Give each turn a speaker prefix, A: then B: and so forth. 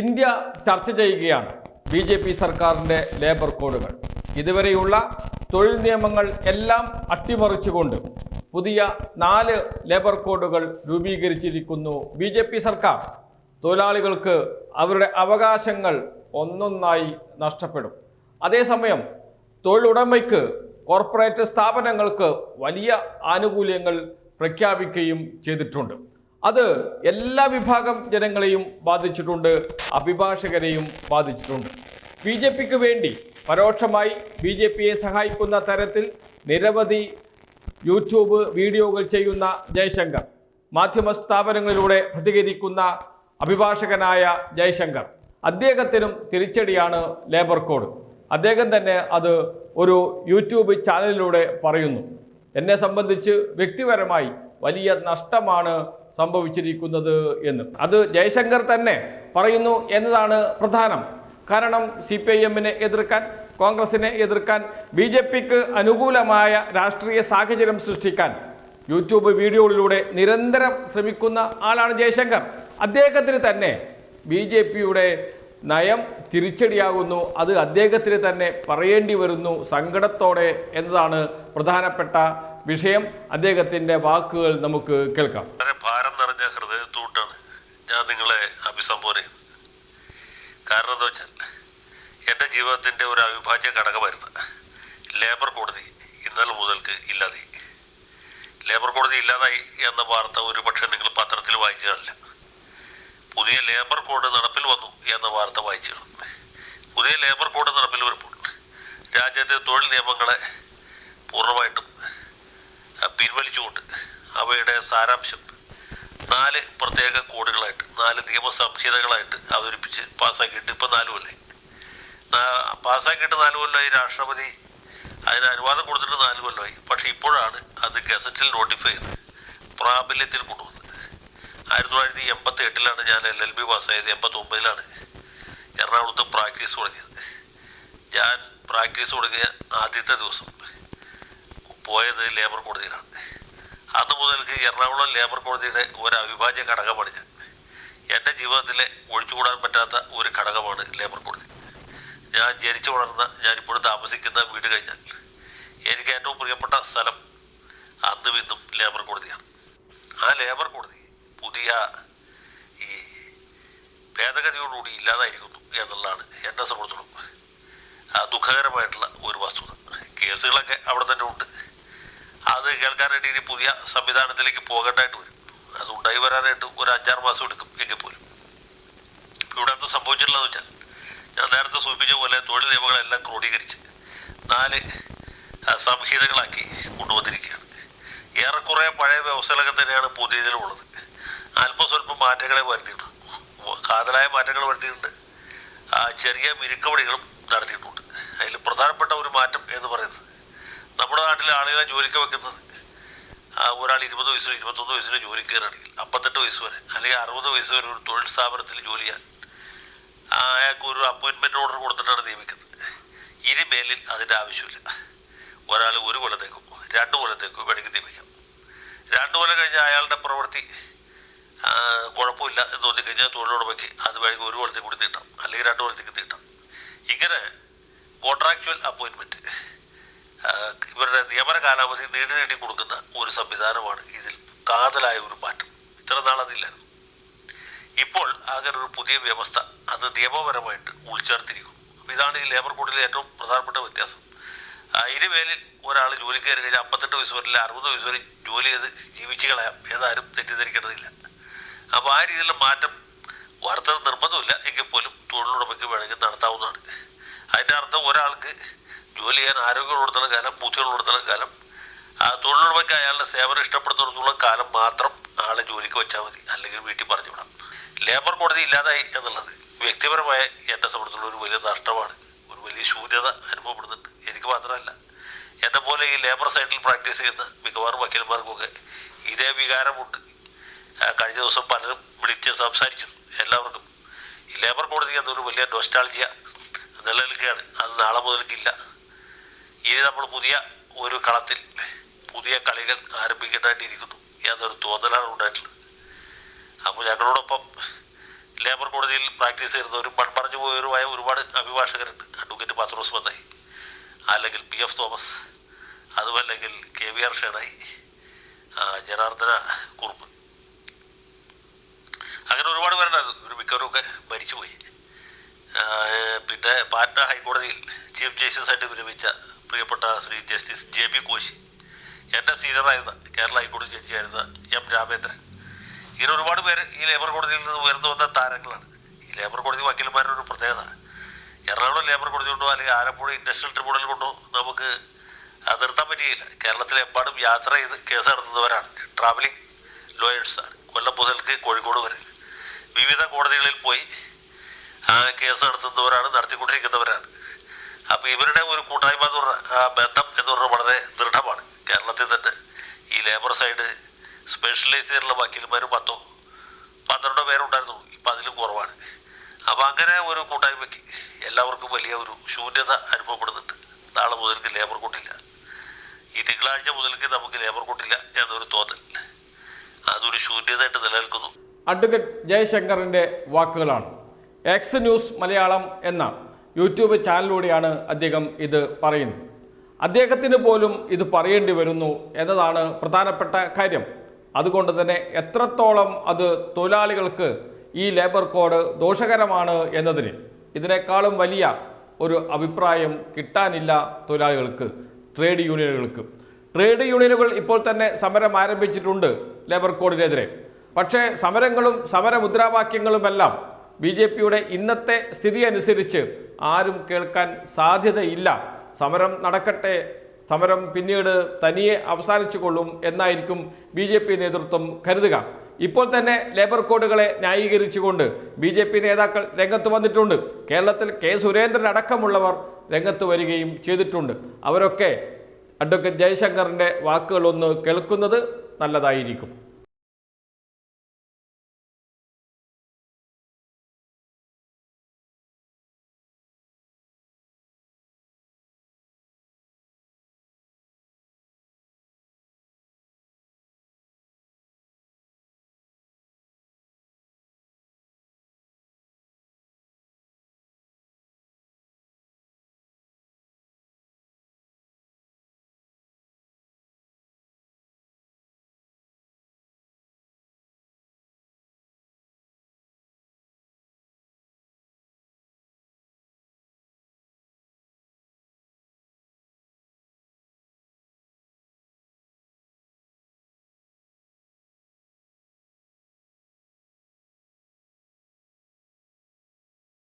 A: India ചർച്ച ചെയ്യുകയാണ് B J P സർക്കാരിന്റെ ലേബർ കോഡുകൾ. ഇതുവരെയുള്ള തൊഴിൽ നിയമങ്ങൾ എല്ലാം അട്ടിമറിച്ചുകൊണ്ട് പുതിയ നാല് ലേബർ കോഡുകൾ രൂപീകരിച്ചിരിക്കുന്നു ബി ജെ പി സർക്കാർ. തൊഴിലാളികൾക്ക് അവരുടെ അവകാശങ്ങൾ ഒന്നൊന്നായി നഷ്ടപ്പെടും. അതേസമയം തൊഴിലുടമയ്ക്ക് കോർപ്പറേറ്റ് സ്ഥാപനങ്ങൾക്ക് വലിയ ആനുകൂല്യങ്ങൾ പ്രഖ്യാപിക്കുകയും ചെയ്തിട്ടുണ്ട്. അത് എല്ലാ വിഭാഗം ജനങ്ങളെയും ബാധിച്ചിട്ടുണ്ട് അഭിഭാഷകരെയും ബാധിച്ചിട്ടുണ്ട്. ബി ജെ പിക്ക് വേണ്ടി പരോക്ഷമായി ബി ജെ പിയെ സഹായിക്കുന്ന തരത്തിൽ നിരവധി യൂട്യൂബ് വീഡിയോകൾ ചെയ്യുന്ന ജയശങ്കർ മാധ്യമ സ്ഥാപനങ്ങളിലൂടെ പ്രതികരിക്കുന്ന അഭിഭാഷകനായ ജയശങ്കർ. അദ്ദേഹത്തിനും തിരിച്ചടിയാണ് ലേബർ കോഡ്. അദ്ദേഹം തന്നെ അത് ഒരു യൂട്യൂബ് ചാനലിലൂടെ പറയുന്നു. എന്നെ സംബന്ധിച്ച് വ്യക്തിപരമായി വലിയ നഷ്ടമാണ് സംഭവിച്ചിരിക്കുന്നത് എന്ന്. അത് ജയശങ്കർ തന്നെ പറയുന്നു എന്നതാണ് പ്രധാനം. കാരണം സി പി ഐ എമ്മിനെ എതിർക്കാൻ കോൺഗ്രസിനെ എതിർക്കാൻ ബി ജെ പിക്ക് അനുകൂലമായ രാഷ്ട്രീയ സാഹചര്യം സൃഷ്ടിക്കാൻ യൂട്യൂബ് വീഡിയോകളിലൂടെ നിരന്തരം ശ്രമിക്കുന്ന ആളാണ് ജയശങ്കർ. അദ്ദേഹത്തിന് തന്നെ ബി ജെ പിയുടെ നയം തിരിച്ചടിയാകുന്നു. അത് അദ്ദേഹത്തിന് തന്നെ പറയേണ്ടി വരുന്നു സങ്കടത്തോടെ എന്നതാണ് പ്രധാനപ്പെട്ട വിഷയം. അദ്ദേഹത്തിന്റെ വാക്കുകൾ നമുക്ക് കേൾക്കാം.
B: ഭാരം ഹൃദയത്തോട്ടാണ് ഞാൻ നിങ്ങളെ അഭിസംബോധന ചെയ്യുന്നത്. കാരണം എന്താ വെച്ചാൽ എന്റെ ജീവിതത്തിന്റെ ഒരു അവിഭാജ്യ ഘടകമായിരുന്നു ലേബർ കോടതി ഇന്നലെ മുതൽക്ക് ഇല്ലാതെ ലേബർ കോടതി ഇല്ലാതായി എന്ന വാർത്ത ഒരു പക്ഷേ നിങ്ങൾ പത്രത്തിൽ വായിച്ചു കാണില്ല. പുതിയ ലേബർ കോഡ് നടപ്പിൽ വന്നു എന്ന വാർത്ത വായിച്ചു കാണും. പുതിയ ലേബർ കോഡ് നടപ്പിൽ വരുമ്പോൾ രാജ്യത്തെ തൊഴിൽ നിയമങ്ങളെ പൂർണമായിട്ടും പിൻവലിച്ചുകൊണ്ട് അവയുടെ സാരാംശം നാല് പ്രത്യേക കോഡുകളായിട്ട് നാല് നിയമസംഹിതകളായിട്ട് അവതരിപ്പിച്ച് പാസ്സാക്കിയിട്ട് ഇപ്പം നാല് കൊല്ലായി പാസ്സാക്കിയിട്ട് നാല് കൊല്ലമായി രാഷ്ട്രപതി അതിന് അനുവാദം കൊടുത്തിട്ട് നാല് കൊല്ലമായി പക്ഷേ ഇപ്പോഴാണ് അത് ഗസറ്റിൽ നോട്ടിഫൈ ചെയ്ത് പ്രാബല്യത്തിൽ കൊണ്ടുവന്നത്. ആയിരത്തി തൊള്ളായിരത്തി എൺപത്തി എട്ടിലാണ് ഞാൻ എൽ എൽ ബി പാസ്സായത് എൺപത്തി ഒമ്പതിലാണ് എറണാകുളത്ത് പ്രാക്ടീസ് തുടങ്ങിയത്. ഞാൻ പ്രാക്ടീസ് തുടങ്ങിയ ആദ്യത്തെ ദിവസം പോയത് ലേബർ കോടതിയിലാണ്. അന്ന് മുതൽക്ക് എറണാകുളം ലേബർ കോടതിയുടെ ഒരു അവിഭാജ്യ ഘടകമാണ് ഞാൻ. എന്റെ ജീവിതത്തിലെ ഒഴിച്ചുകൂടാൻ പറ്റാത്ത ഒരു ഘടകമാണ് ലേബർ കോടതി ഞാൻ ജനിച്ചു വളർന്ന ഞാനിപ്പോഴും താമസിക്കുന്ന വീട് കഴിഞ്ഞാൽ എനിക്ക് ഏറ്റവും പ്രിയപ്പെട്ട സ്ഥലം അന്നും ഇന്നും ലേബർ കോടതിയാണ് ആ ലേബർ കോടതി പുതിയ ഈ ഭേദഗതിയോടുകൂടി ഇല്ലാതായിരിക്കുന്നു എന്നുള്ളതാണ് എന്നെ സംബന്ധിച്ചിടത്തോളം ആ ദുഃഖകരമായിട്ടുള്ള ഒരു വസ്തുത. കേസുകളൊക്കെ അവിടെ തന്നെ ഉണ്ട്. അത് കേൾക്കാനായിട്ട് ഇനി പുതിയ സംവിധാനത്തിലേക്ക് പോകേണ്ടതായിട്ട് വരും. അത് ഉണ്ടായി വരാനായിട്ട് ഒരു അഞ്ചാറ് മാസം എടുക്കും എങ്കിൽ പോലും. ഇവിടെ എന്ത് സംഭവിച്ചിട്ടുള്ളതെന്ന് വെച്ചാൽ ഞാൻ നേരത്തെ സൂചിപ്പിച്ച പോലെ തൊഴിൽ നിയമങ്ങളെല്ലാം ക്രോഡീകരിച്ച് നാല് സംഹിതകളാക്കി കൊണ്ടുവന്നിരിക്കുകയാണ്. ഏറെക്കുറെ പഴയ വ്യവസ്ഥകളൊക്കെ തന്നെയാണ് പുതിയതിലുള്ളത് അല്പം സ്വല്പം മാറ്റങ്ങളെ വരുത്തിയിട്ടുണ്ട്. കാതലായ മാറ്റങ്ങൾ വരുത്തിയിട്ടുണ്ട്. ചെറിയ മിനുക്കവടികളും നടത്തിയിട്ടുണ്ട്. അതിൽ പ്രധാനപ്പെട്ട ഒരു മാറ്റം എന്ന് പറയുന്നത് നമ്മുടെ നാട്ടിലെ ആളുകളെ ജോലിക്ക് വെക്കുന്നത് ഒരാൾ ഇരുപത് വയസ്സിലോ ഇരുപത്തൊന്ന് വയസ്സിലോ ജോലിക്ക് കയറുകയാണെങ്കിൽ അമ്പത്തെട്ട് വയസ്സ് വരെ അല്ലെങ്കിൽ അറുപത് വയസ്സ് വരെ ഒരു തൊഴിൽ സ്ഥാപനത്തിൽ ജോലി ചെയ്യാൻ അയാൾക്ക് ഒരു അപ്പോയിൻമെന്റ് ഓർഡർ കൊടുത്തിട്ടാണ് നിയമിക്കുന്നത്. ഇനി മേലിൽ അതിന്റെ ആവശ്യമില്ല. ഒരാൾ ഒരു കൊല്ലത്തേക്കും രണ്ട് കൊല്ലത്തേക്കും വേണമെങ്കിൽ നിയമിക്കാം. രണ്ട് കൊല്ലം കഴിഞ്ഞാൽ അയാളുടെ പ്രവൃത്തി കുഴപ്പമില്ല എന്ന് തോന്നി കഴിഞ്ഞാൽ തൊഴിലുടമയ്ക്ക് അത് വേണമെങ്കിൽ ഒരു കൊല്ലത്തേക്ക് കൂടി നീട്ടാം അല്ലെങ്കിൽ രണ്ട് കൊല്ലത്തേക്ക് നീട്ടാം. ഇങ്ങനെ കോൺട്രാക്ച്വൽ അപ്പോയിൻമെന്റ് ഇവരുടെ നിയമന കാലാവധി നീട്ടി നീട്ടി കൊടുക്കുന്ന ഒരു സംവിധാനമാണ് ഇതിൽ കാതലായ ഒരു മാറ്റം. ഇത്ര നാൾ അതില്ലായിരുന്നു. ഇപ്പോൾ അങ്ങനെ ഒരു പുതിയ വ്യവസ്ഥ അത് നിയമപരമായിട്ട് ഉൾച്ചേർത്തിരിക്കുന്നു. അപ്പം ഇതാണ് ഈ ലേബർ കോഡിലെ ഏറ്റവും പ്രധാനപ്പെട്ട വ്യത്യാസം. മേലിൽ ഒരാൾ ജോലി കയറി കഴിഞ്ഞാൽ അമ്പത്തെട്ട് വയസ്സ് വരില്ല അറുപത് വയസ്സ് വരെ ജോലി ചെയ്ത് ജീവിച്ച് കളയാം. ഏതാരും തെറ്റിദ്ധരിക്കേണ്ടതില്ല. അപ്പോൾ ആ രീതിയിലുള്ള മാറ്റം വാർത്ത നിർബന്ധമില്ല. എങ്കിൽ പോലും തൊഴിലുടമയ്ക്ക് വേണമെങ്കിൽ നടത്താവുന്നതാണ്. അതിന്റെ അർത്ഥം ഒരാൾക്ക് ജോലി ചെയ്യാൻ ആരോഗ്യമുള്ളിടത്തോളം കാലം ബുദ്ധിയുള്ളിടത്തോളം കാലം. ആ തൊഴിലുടമയ്ക്ക് അയാളുടെ സേവനം ഇഷ്ടപ്പെടുന്നിടത്തോളം കാലം മാത്രം ആളെ ജോലിക്ക് വെച്ചാൽ മതി. അല്ലെങ്കിൽ വീട്ടിൽ പറഞ്ഞു വിടാം. ലേബർ കോടതി ഇല്ലാതായി എന്നുള്ളത് വ്യക്തിപരമായ എന്നെ സംബന്ധിച്ചുള്ള ഒരു വലിയ നഷ്ടമാണ്. ഒരു വലിയ ശൂന്യത അനുഭവപ്പെടുന്നുണ്ട്. എനിക്ക് മാത്രമല്ല എന്നെ പോലെ ഈ ലേബർ സൈറ്റിൽ പ്രാക്ടീസ് ചെയ്യുന്ന മിക്കവാറും വക്കീലന്മാർക്കൊക്കെ ഇതേ വികാരമുണ്ട്. കഴിഞ്ഞ ദിവസം പലരും വിളിച്ച് സംസാരിച്ചു എല്ലാവർക്കും. ഈ ലേബർ കോടതി എന്നൊരു വലിയ നൊസ്റ്റാൾജിയ നിലനിൽക്കുകയാണ്. അത് നാളെ മുതൽക്കില്ല. ഇനി നമ്മൾ പുതിയ ഒരു കളത്തിൽ പുതിയ കളികൾ ആരംഭിക്കേണ്ടതായിട്ടിരിക്കുന്നു. എന്നൊരു തോന്നലാണ് ഉണ്ടായിട്ടുള്ളത്. അപ്പോൾ ഞങ്ങളോടൊപ്പം ലേബർ കോടതിയിൽ പ്രാക്ടീസ് ചെയ്യുന്നവരും മൺമറഞ്ഞു പോയവരുമായ ഒരുപാട് അഭിഭാഷകരുണ്ട്. അഡ്വക്കേറ്റ് പത്രോസ് മത്തായി അല്ലെങ്കിൽ പി എഫ് തോമസ് അതുമല്ലെങ്കിൽ K V R Shenoy Janardhana Kurup. അങ്ങനെ ഒരുപാട് പേരുണ്ടായിരുന്നു. ഒരു മിക്കവരൊക്കെ മരിച്ചുപോയി. പിന്നെ പാറ്റ്ന ഹൈക്കോടതിയിൽ ചീഫ് ജസ്റ്റിസ് ആയിട്ട് വിരമിച്ച പ്രിയപ്പെട്ട Shri justice J B Koshy. എന്റെ സീനിയറായിരുന്ന കേരള ഹൈക്കോടതി ജഡ്ജിയായിരുന്ന എം രാമേന്ദ്രൻ. ഇങ്ങനെ ഒരുപാട് പേര് ഈ ലേബർ കോടതിയിൽ നിന്ന് ഉയർന്നു വന്ന താരങ്ങളാണ്. ഈ ലേബർ കോടതി വക്കീലന്മാരുടെ ഒരു പ്രത്യേകത. എറണാകുളം ലേബർ കോടതി കൊണ്ടോ അല്ലെങ്കിൽ ആലപ്പുഴ ഇൻഡസ്ട്രിയൽ ട്രിബ്യൂണൽ കൊണ്ടോ നമുക്ക് നിർത്താൻ പറ്റുകയില്ല. കേരളത്തിലെമ്പാടും യാത്ര ചെയ്ത് കേസ് നടത്തുന്നവരാണ്. ട്രാവലിംഗ് ലോയേഴ്സാണ് കൊല്ലം മുതൽക്ക് കോഴിക്കോട് വരെ. വിവിധ കോടതികളിൽ പോയി കേസ് നടത്തുന്നവരാണ് നടത്തിക്കൊണ്ടിരിക്കുന്നവരാണ്. അപ്പോൾ ഇവരുടെ ഒരു കൂട്ടായ്മ എന്ന് പറഞ്ഞ ബന്ധം എന്ന് പറഞ്ഞാൽ വളരെ ദൃഢമാണ്. കേരളത്തിൽ തന്നെ ഈ ലേബർ സൈഡ് സ്പെഷ്യലൈസ് ചെയ്തിട്ടുള്ള വക്കീൽമാർ പത്തോ പന്ത്രണ്ടോ പേരുണ്ടായിരുന്നു. ഇപ്പം അതിലും കുറവാണ്. അപ്പോൾ അങ്ങനെ ഒരു കൂട്ടായ്മയ്ക്ക് എല്ലാവർക്കും വലിയ ഒരു ശൂന്യത അനുഭവപ്പെടുന്നുണ്ട്. നാളെ മുതൽക്ക് ലേബർ കൂട്ടില്ല ഈ തിങ്കളാഴ്ച മുതൽക്ക് നമുക്ക് ലേബർ കൂട്ടില്ല എന്നൊരു തോന്നൽ. അതൊരു ശൂന്യതയായിട്ട് നിലനിൽക്കുന്നു.
A: അഡ്വക്കേറ്റ് ജയശങ്കറിന്റെ വാക്കുകളാണ്. എക്സ് ന്യൂസ് മലയാളം എന്ന യൂട്യൂബ് ചാനലിലൂടെയാണ് അദ്ദേഹം ഇത് പറയുന്നത്. അദ്ദേഹത്തിന് പോലും ഇത് പറയേണ്ടി വരുന്നു എന്നതാണ് പ്രധാനപ്പെട്ട കാര്യം. അതുകൊണ്ട് തന്നെ എത്രത്തോളം അത് തൊഴിലാളികൾക്ക് ഈ ലേബർ കോഡ് ദോഷകരമാണ് എന്നതിന് ഇതിനേക്കാളും വലിയ ഒരു അഭിപ്രായം കിട്ടാനില്ല തൊഴിലാളികൾക്ക് ട്രേഡ് യൂണിയനുകൾക്ക്. ട്രേഡ് യൂണിയനുകൾ ഇപ്പോൾ തന്നെ സമരം ആരംഭിച്ചിട്ടുണ്ട് ലേബർ കോഡിനെതിരെ. പക്ഷേ സമരങ്ങളും സമര മുദ്രാവാക്യങ്ങളുമെല്ലാം ബി ജെ പിയുടെ ഇന്നത്തെ സ്ഥിതി അനുസരിച്ച് ആരും കേൾക്കാൻ സാധ്യതയില്ല. സമരം നടക്കട്ടെ. സമരം പിന്നീട് തനിയെ അവസാനിച്ചു കൊള്ളും എന്നായിരിക്കും ബി ജെ പി നേതൃത്വം കരുതുക. ഇപ്പോൾ തന്നെ ലേബർ കോഡുകളെ ന്യായീകരിച്ചുകൊണ്ട് ബി ജെ പി നേതാക്കൾ രംഗത്ത് വന്നിട്ടുണ്ട്. കേരളത്തിൽ കെ സുരേന്ദ്രൻ അടക്കമുള്ളവർ രംഗത്ത് വരികയും ചെയ്തിട്ടുണ്ട്. അവരൊക്കെ അഡ്വക്കേറ്റ് ജയശങ്കറിന്റെ വാക്കുകളൊന്ന് കേൾക്കുന്നത് നല്ലതായിരിക്കും.